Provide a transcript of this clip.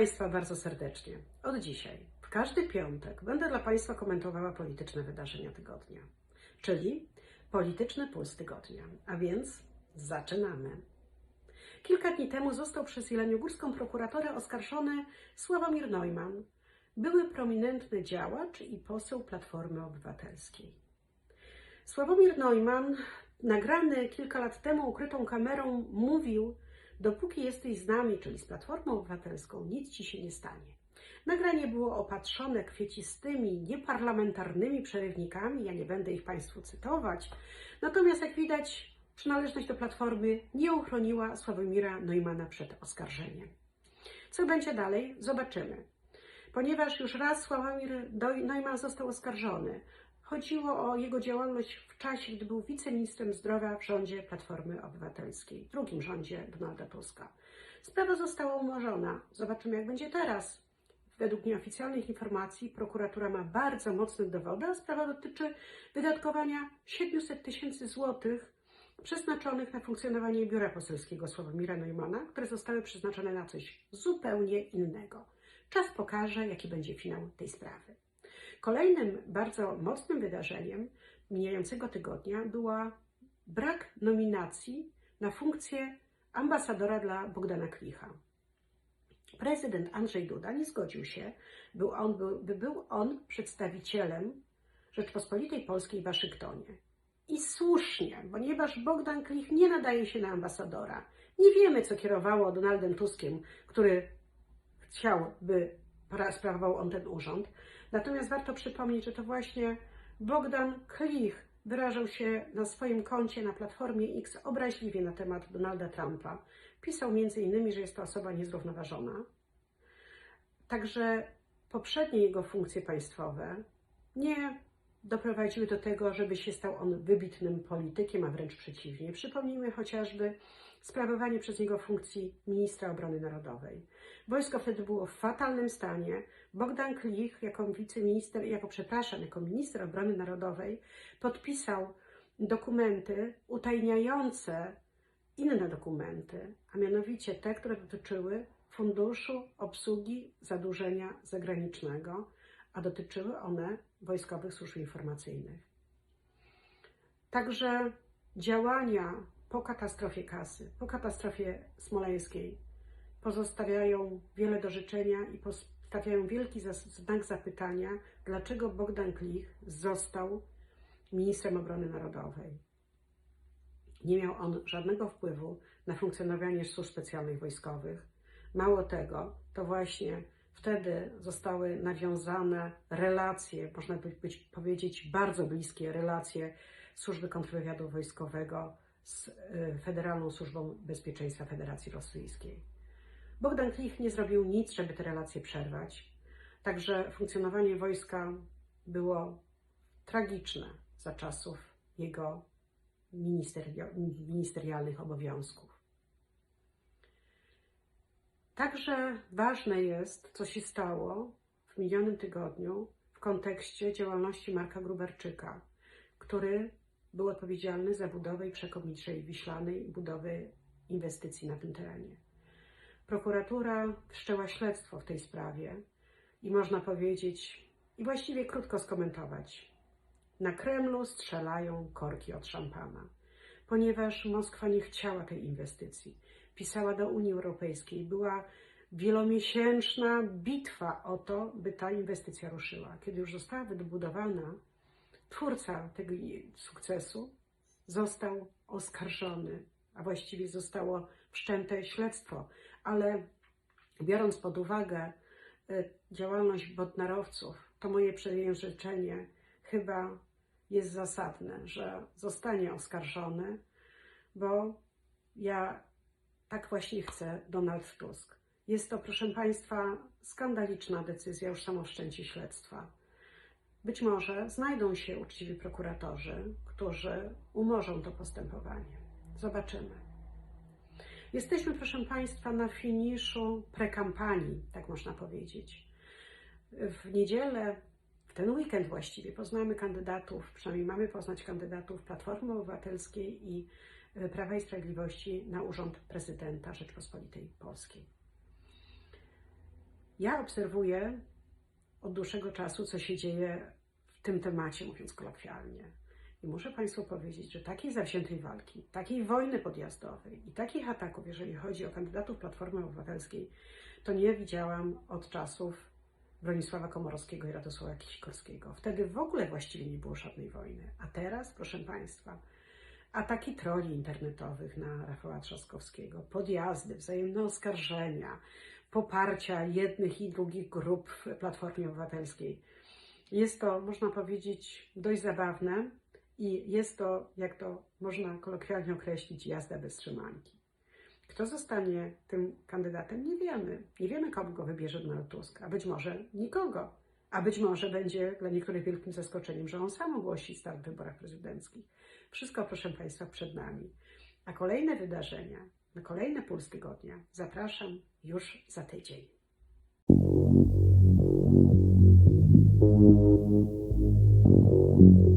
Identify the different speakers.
Speaker 1: Państwa bardzo serdecznie. Od dzisiaj, w każdy piątek, będę dla Państwa komentowała polityczne wydarzenia tygodnia, czyli polityczny puls tygodnia. A więc zaczynamy. Kilka dni temu został przez Jeleniogórską prokuratorę oskarżony Sławomir Neumann, były prominentny działacz i poseł Platformy Obywatelskiej. Sławomir Neumann, nagrany kilka lat temu ukrytą kamerą, mówił, dopóki jesteś z nami, czyli z Platformą Obywatelską, nic ci się nie stanie. Nagranie było opatrzone kwiecistymi, nieparlamentarnymi przerywnikami, ja nie będę ich Państwu cytować, natomiast jak widać, przynależność do Platformy nie uchroniła Sławomira Neumana przed oskarżeniem. Co będzie dalej? Zobaczymy. Ponieważ już raz Sławomir Neumann został oskarżony, chodziło o jego działalność w czasie, gdy był wiceministrem zdrowia w rządzie Platformy Obywatelskiej, drugim rządzie Donalda Tuska. Sprawa została umorzona. Zobaczymy, jak będzie teraz. Według nieoficjalnych informacji prokuratura ma bardzo mocne dowody, a sprawa dotyczy wydatkowania 700 tysięcy złotych przeznaczonych na funkcjonowanie biura poselskiego Sławomira Neumana, które zostały przeznaczone na coś zupełnie innego. Czas pokaże, jaki będzie finał tej sprawy. Kolejnym bardzo mocnym wydarzeniem mijającego tygodnia była brak nominacji na funkcję ambasadora dla Bogdana Klicha. Prezydent Andrzej Duda nie zgodził się, był on, by był on przedstawicielem Rzeczpospolitej Polskiej w Waszyngtonie. I słusznie, ponieważ Bogdan Klich nie nadaje się na ambasadora. Nie wiemy, co kierowało Donaldem Tuskiem, który chciał, by sprawował on ten urząd. Natomiast warto przypomnieć, że to właśnie Bogdan Klich wyrażał się na swoim koncie na Platformie X obraźliwie na temat Donalda Trumpa. Pisał innymi, że jest to osoba niezrównoważona. Także poprzednie jego funkcje państwowe nie doprowadziły do tego, żeby się stał on wybitnym politykiem, a wręcz przeciwnie. Przypomnijmy chociażby sprawowanie przez niego funkcji ministra obrony narodowej. Wojsko wtedy było w fatalnym stanie. Bogdan Klich, jako wiceminister, jako przepraszam, jako minister obrony narodowej, podpisał dokumenty utajniające inne dokumenty, a mianowicie te, które dotyczyły Funduszu Obsługi Zadłużenia Zagranicznego, a dotyczyły one wojskowych służb informacyjnych. Także działania po katastrofie kasy, po katastrofie smoleńskiej pozostawiają wiele do życzenia i postawiają wielki znak zapytania, dlaczego Bogdan Klich został ministrem obrony narodowej. Nie miał on żadnego wpływu na funkcjonowanie służb specjalnych wojskowych. Mało tego, to właśnie wtedy zostały nawiązane relacje, można by być, powiedzieć bardzo bliskie relacje służby kontrwywiadu wojskowego z y, Federalną Służbą Bezpieczeństwa Federacji Rosyjskiej. Bogdan Klich nie zrobił nic, żeby te relacje przerwać. Także funkcjonowanie wojska było tragiczne za czasów jego ministerialnych obowiązków. Także ważne jest, co się stało w minionym tygodniu w kontekście działalności Marka Gruberczyka, który był odpowiedzialny za budowę i przekop Mitrzej Wiślanej i budowę inwestycji na tym terenie. Prokuratura wszczęła śledztwo w tej sprawie i można powiedzieć, i właściwie krótko skomentować. Na Kremlu strzelają korki od szampana, ponieważ Moskwa nie chciała tej inwestycji. Pisała do Unii Europejskiej, była wielomiesięczna bitwa o to, by ta inwestycja ruszyła. Kiedy już została wybudowana, twórca tego sukcesu został oskarżony, a właściwie zostało wszczęte śledztwo, ale biorąc pod uwagę y, działalność bodnarowców, to moje przejęzyczenie chyba jest zasadne, że zostanie oskarżony, bo ja tak właśnie chcę Donald Tusk. Jest to, proszę Państwa, skandaliczna decyzja już samo wszczęcie śledztwa. Być może znajdą się uczciwi prokuratorzy, którzy umorzą to postępowanie. Zobaczymy. Jesteśmy, proszę Państwa, na finiszu prekampanii, tak można powiedzieć. W niedzielę, w ten weekend właściwie, poznamy kandydatów, przynajmniej mamy poznać kandydatów Platformy Obywatelskiej i Prawa i Sprawiedliwości na urząd prezydenta Rzeczpospolitej Polskiej. Ja obserwuję od dłuższego czasu, co się dzieje w tym temacie, mówiąc kolokwialnie. I muszę Państwu powiedzieć, że takiej zawziętej walki, takiej wojny podjazdowej i takich ataków, jeżeli chodzi o kandydatów Platformy Obywatelskiej, to nie widziałam od czasów Bronisława Komorowskiego i Radosława Sikorskiego. Wtedy w ogóle właściwie nie było żadnej wojny. A teraz, proszę Państwa, ataki troli internetowych na Rafała Trzaskowskiego, podjazdy, wzajemne oskarżenia, poparcia jednych i drugich grup w Platformie Obywatelskiej. Jest to, można powiedzieć, dość zabawne i jest to, jak to można kolokwialnie określić, jazda bez trzymanki. Kto zostanie tym kandydatem, nie wiemy. Nie wiemy, kogo go wybierze Donald Tusk, a być może nikogo a być może będzie dla niektórych wielkim zaskoczeniem, że on sam ogłosi start w wyborach prezydenckich. Wszystko, proszę Państwa, przed nami. A kolejne wydarzenia, na kolejne puls tygodnia zapraszam już za tydzień. Thank you.